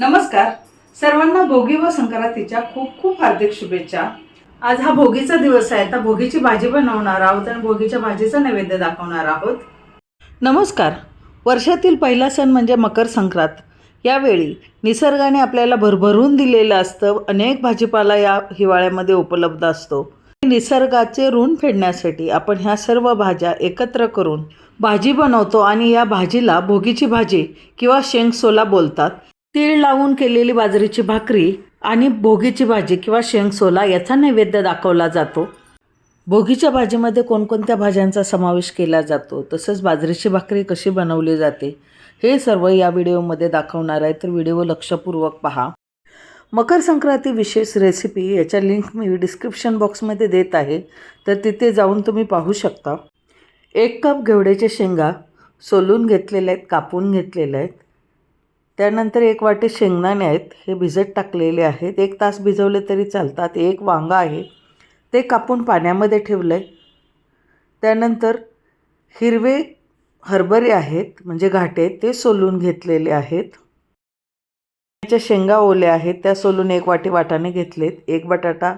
नमस्कार. सर्वांना भोगी व संक्रांतीच्या खूप खूप हार्दिक शुभेच्छा. आज हा भोगीचा दिवस आहे. तर भोगीची भाजी बनवणार आहोत आणि भोगीच्या भाजीचा नैवेद्य दाखवणार आहोत. नमस्कार. वर्षातील पहिला सण म्हणजे मकर संक्रांत. यावेळी निसर्गाने आपल्याला भरभरून दिलेलं असतं. अनेक भाजीपाला या हिवाळ्यामध्ये उपलब्ध असतो. निसर्गाचे ऋण फेडण्यासाठी आपण ह्या सर्व भाज्या एकत्र करून भाजी बनवतो आणि या भाजीला भोगीची भाजी किंवा शेंगसोला बोलतात. तीळ लावून केलेली बाजरीची भाकरी आणि भोगीची भाजी किंवा शेंगसोला याचा नैवेद्य दाखवला जातो. भोगीच्या भाजीमध्ये कोणकोणत्या भाज्यांचा समावेश केला जातो? तसंच बाजरीची भाकरी कशी बनवली जाते? हे सर्व या व्हिडिओमध्ये दाखवणार आहे. तर व्हिडिओ लक्षपूर्वक पहा. मकर संक्रांती विशेष रेसिपी याच्या लिंक मी डिस्क्रिप्शन बॉक्समध्ये देत आहे. तर तिथे जाऊन तुम्ही पाहू शकता. एक कप घेवड्याच्या शेंगा सोलून घेतलेल्या आहेत कापून घेतलेल्या आहेत. त्यानंतर एक वाटी शेंगदाणे आहेत हे भिजत टाकलेले आहेत. एक तास भिजवले तरी चालतात. एक वांगा आहे ते कापून पाण्यामध्ये ठेवलं आहे त्यानंतर हिरवे हरभरे आहेत म्हणजे घाटे ते सोलून घेतलेले आहेत. त्याच्या शेंगा ओल्या आहेत त्या सोलून एक वाटी वाटाणे घेतलेत. एक बटाटा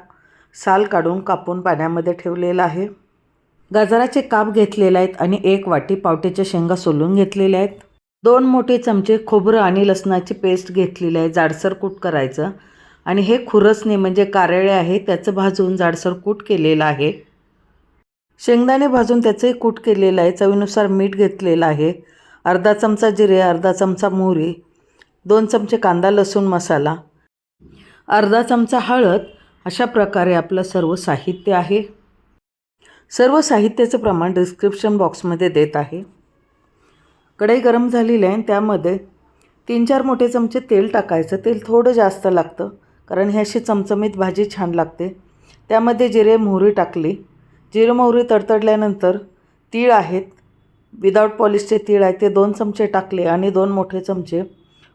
साल काढून कापून पाण्यामध्ये ठेवलेला आहे. गाजराचे काप घेतलेले आहेत आणि एक वाटी पावट्याच्या शेंगा सोलून घेतलेल्या आहेत. दोन मोठे चमचे खोबरं आणि लसणाची पेस्ट घेतलेली आहे जाडसर कूट करायचं. आणि हे खुरसणे म्हणजे कारळे आहे त्याचं भाजून जाडसर कूट केलेलं आहे. शेंगदाणे भाजून त्याचंही कूट केलेलं आहे चवीनुसार मीठ घेतलेलं आहे. अर्धा चमचा जिरे अर्धा चमचा मोहरी दोन चमचे कांदा लसूण मसाला अर्धा चमचा हळद. अशा प्रकारे आपलं सर्व साहित्य आहे. सर्व साहित्याचं प्रमाण डिस्क्रिप्शन बॉक्समध्ये देत आहे. कढई गरम झालेली आहे आणि त्यामध्ये तीन चार मोठे चमचे तेल टाकायचं. तेल थोडं जास्त लागतं कारण ही अशी चमचमीत भाजी छान लागते. त्यामध्ये जिरे मोहरी टाकली. जिरे मोहरी तडतडल्यानंतर तीळ आहेत. विदाउट पॉलिशचे तीळ आहेत. ते दोन चमचे टाकले आणि दोन मोठे चमचे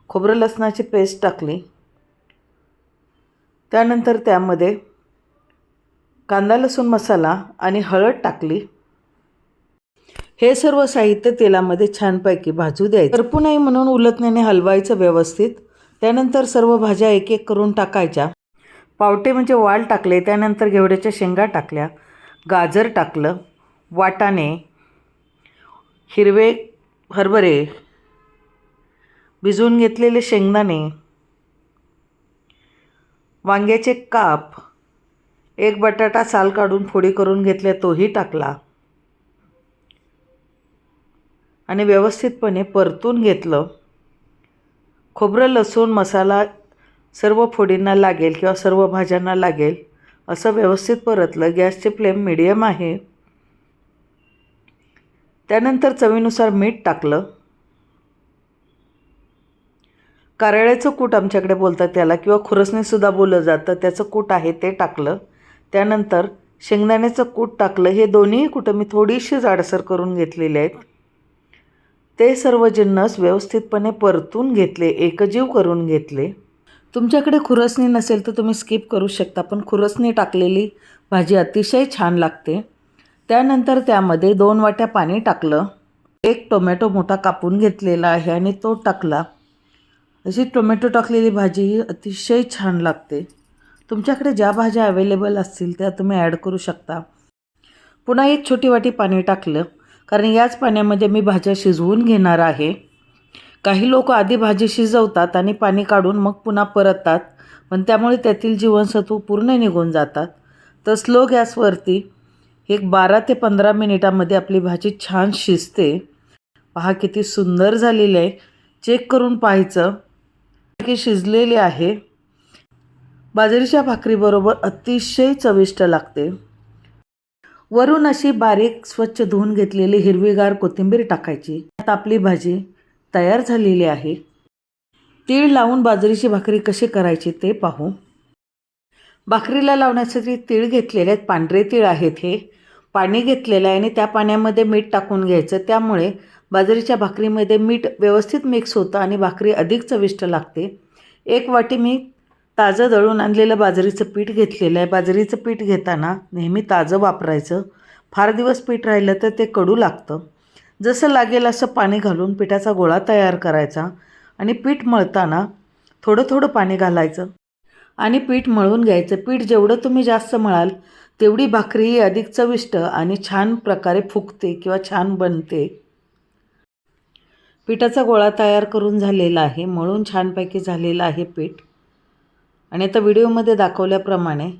खोबरं लसणाची पेस्ट टाकली. त्यानंतर त्यामध्ये कांदा लसूण मसाला आणि हळद टाकली. हे सर्व साहित्य तेलामध्ये छानपैकी भाजू द्यायचं. करपू नाही म्हणून उलटण्याने हलवायचं व्यवस्थित. त्यानंतर सर्व भाज्या एक एक करून टाकायच्या. पावटे म्हणजे वाल टाकले त्यानंतर घेवड्याच्या शेंगा टाकल्या गाजर टाकलं वाटाणे हिरवे हरभरे भिजवून घेतलेले शेंगदाणे वांग्याचे काप एक बटाटा साल काढून फोडी करून घेतल्या तोही टाकला. आणि व्यवस्थितपणे परतून घेतलं. खोबरं लसूण मसाला सर्व फोडींना लागेल किंवा सर्व भाज्यांना लागेल असं व्यवस्थित परतलं. गॅसचे फ्लेम मिडियम आहे. त्यानंतर चवीनुसार मीठ टाकलं. कारळ्याचं कूट आमच्याकडे बोलतात त्याला किंवा खुरसणीसुद्धा बोललं जातं. त्याचं कूट आहे ते टाकलं. त्यानंतर शेंगदाण्याचं कूट टाकलं. हे दोन्ही कुटं मी थोडीशी जाडसर करून घेतलेले आहेत. ते सर्व जिन्नस व्यवस्थितपणे परतून घेतले एकजीव करून घेतले. तुमच्याकडे खुरसणी नसेल तर तुम्ही स्किप करू शकता पण खुरसणी टाकलेली भाजी अतिशय छान लागते. त्यानंतर त्यामध्ये दोन वाट्या पाणी टाकलं. एक टोमॅटो मोठा कापून घेतलेला आहे आणि तो टाकला. अशी टोमॅटो टाकलेली भाजी ही अतिशय छान लागते. तुमच्याकडे ज्या भाज्या अवेलेबल असतील त्या तुम्ही ॲड करू शकता. पुन्हा एक छोटी वाटी पाणी टाकलं. कारण याच पाण्यामध्ये मी भाज्या शिजवून घेणार आहे. काही लोक आधी भाजी शिजवतात आणि पाणी काढून मग पुन्हा परततात पण त्यामुळे त्यातील जीवनसत्व पूर्ण निघून जातात. तर स्लो गॅसवरती एक बारा ते पंधरा मिनिटामध्ये आपली भाजी छान शिजते. पहा किती सुंदर झालेली आहे. चेक करून पाहायचं. की शिजलेली आहे. बाजरीच्या भाकरीबरोबर अतिशय चविष्ट लागते. वरून अशी बारीक स्वच्छ धुवून घेतलेली हिरवीगार कोथिंबीर टाकायची. त्यात आपली भाजी तयार झालेली आहे. तीळ लावून बाजरीची भाकरी कशी करायची ते पाहू. भाकरीला लावण्यासाठी तीळ घेतलेले आहेत. पांढरे तीळ आहेत हे. पाणी घेतलेलं आहे आणि त्या पाण्यामध्ये मीठ टाकून घ्यायचं. त्यामुळे बाजरीच्या भाकरीमध्ये मीठ व्यवस्थित मिक्स होतं आणि भाकरी अधिक चविष्ट लागते. एक वाटी मी ताजं दळून आणलेलं बाजरीचं पीठ घेतलेलं आहे. बाजरीचं पीठ घेताना नेहमी ताजं वापरायचं. फार दिवस पीठ राहिलं तर ते कडू लागतं. जसं लागेल असं पाणी घालून पिठाचा गोळा तयार करायचा आणि पीठ मळताना थोडं थोडं पाणी घालायचं. आणि पीठ मळून घ्यायचं. पीठ जेवढं तुम्ही जास्त मळाल तेवढी भाकरी ही अधिक चविष्ट आणि छान प्रकारे फुगते किंवा छान बनते. पिठाचा गोळा तयार करून झालेला आहे. मळून छानपैकी झालेला आहे पीठ. आणि आता व्हिडिओमध्ये दाखवल्याप्रमाणे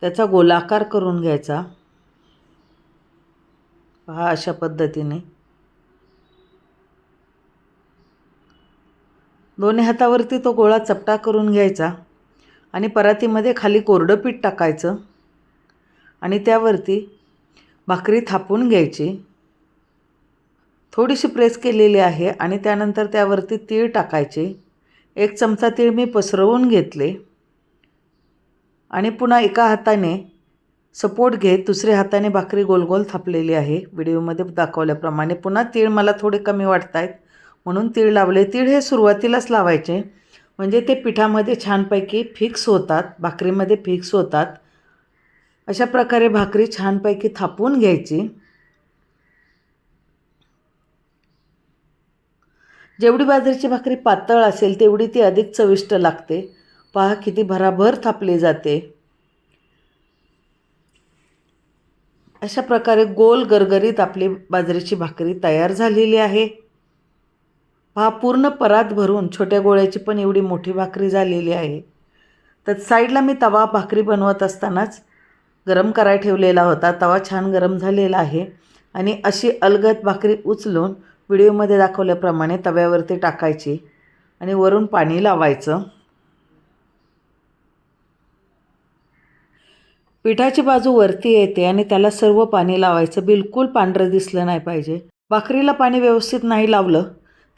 त्याचा गोलाकार करून घ्यायचा. पहा अशा पद्धतीने. दोन्ही हातावरती तो गोळा चपटा करून घ्यायचा आणि परातीमध्ये खाली कोरडं पीठ टाकायचं आणि त्यावरती भाकरी थापून घ्यायची. थोडीशी प्रेस केलेली आहे आणि त्यानंतर त्यावरती तीळ टाकायचे. एक चमचा तीळ मी पसरवून घेतले. आणि पुन्हा एका हाताने सपोर्ट घेत दुसऱ्या हाताने भाकरी गोलगोल थापलेली आहे. व्हिडिओमध्ये दाखवल्याप्रमाणे पुन्हा तीळ मला थोडे कमी वाटत आहेत म्हणून तीळ लावले. तीळ हे सुरुवातीलाच लावायचे. म्हणजे ते पिठामध्ये छानपैकी फिक्स होतात. भाकरीमध्ये फिक्स होतात. अशा प्रकारे भाकरी छानपैकी थापून घ्यायची. जेवढी बाजरीची भाकरी पातळ असेल तेवढी ती अधिक चविष्ट लागते. पहा किती भराभर थापली जाते. अशा प्रकारे गोल गरगरीत आपली बाजरीची भाकरी तयार झालेली आहे. पहा पूर्ण परात भरून छोट्या गोळ्याची पण एवढी मोठी भाकरी झालेली आहे. तर साईडला मी तवा भाकरी बनवत असतानाच गरम कराय ठेवलेला होता. तवा छान गरम झालेला आहे. आणि अशी अलगद भाकरी उचलून व्हिडिओमध्ये दाखवल्याप्रमाणे तव्यावरती टाकायची आणि वरून पाणी लावायचं. पिठाची बाजू वरती येते आणि त्याला सर्व पाणी लावायचं. बिलकुल पांढरं दिसलं नाही पाहिजे. भाकरीला पाणी व्यवस्थित नाही लावलं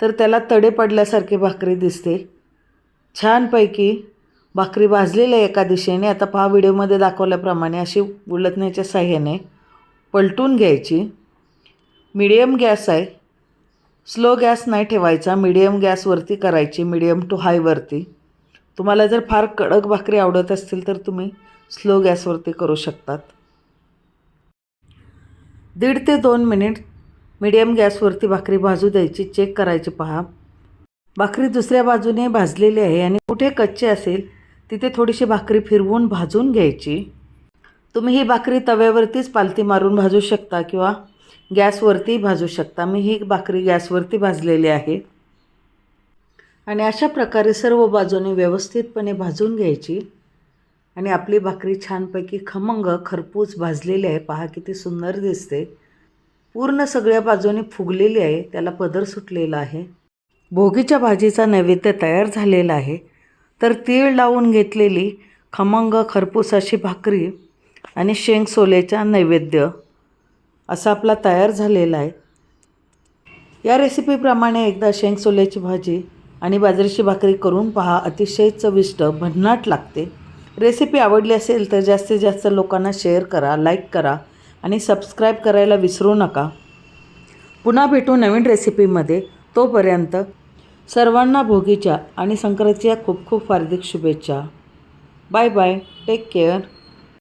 तर त्याला तडे पडल्यासारखी भाकरी दिसते. छानपैकी भाकरी भाजलेली आहे एका दिशेने आता पहा व्हिडिओमध्ये दाखवल्याप्रमाणे अशी उलटण्याच्या साह्याने पलटून घ्यायची. मिडियम गॅस आहे. स्लो गॅस नाही ठेवायचा. मिडियम गॅसवरती करायची. मिडियम टू हायवरती. तुम्हाला जर फार कडक भाकरी आवडत असतील तर तुम्ही स्लो गॅसवरती करू शकतात. दीड ते दोन मिनिट मीडियम गॅसवरती भाकरी भाजू द्यायची चेक करायची पहा. भाकरी दुसऱ्या बाजूने भाजलेली आहे आणि कुठे कच्चे असेल तिथे थोडीशी भाकरी फिरवून भाजून घ्यायची. तुम्ही ही भाकरी तव्यावरतीच पालती मारून भाजू शकता किंवा गॅसवरती भाजू शकता. मी ही भाकरी गॅसवरती भाजलेली आहे. आणि अशा प्रकारे सर्व बाजूने व्यवस्थितपणे भाजून घ्यायची. आणि आपली भाकरी छानपैकी खमंग खरपूस भाजलेली आहे. पहा किती सुंदर दिसते. पूर्ण सगळ्या बाजूने फुगलेली आहे. त्याला पदर सुटलेला आहे. भोगीच्या भाजीचा नैवेद्य तयार झालेला आहे. तर तीळ लावून घेतलेली खमंग खरपूस अशी भाकरी आणि शेंग सोल्याचा नैवेद्य असा आपला तयार झालेला आहे. या रेसिपीप्रमाणे एकदा शेंग सोल्याची भाजी आणि बाजरीची भाकरी करून पहा अतिशय चविष्ट भन्नाट लागते. रेसिपी आवडली असेल तर जास्तीत जास्त लोकांना शेअर करा लाईक करा आणि सबस्क्राईब करायला विसरू नका. पुन्हा भेटू नवीन रेसिपीमध्ये. तोपर्यंत सर्वांना भोगीच्या आणि संक्रांतीच्या खूप खूप हार्दिक शुभेच्छा. Bye bye. Take care.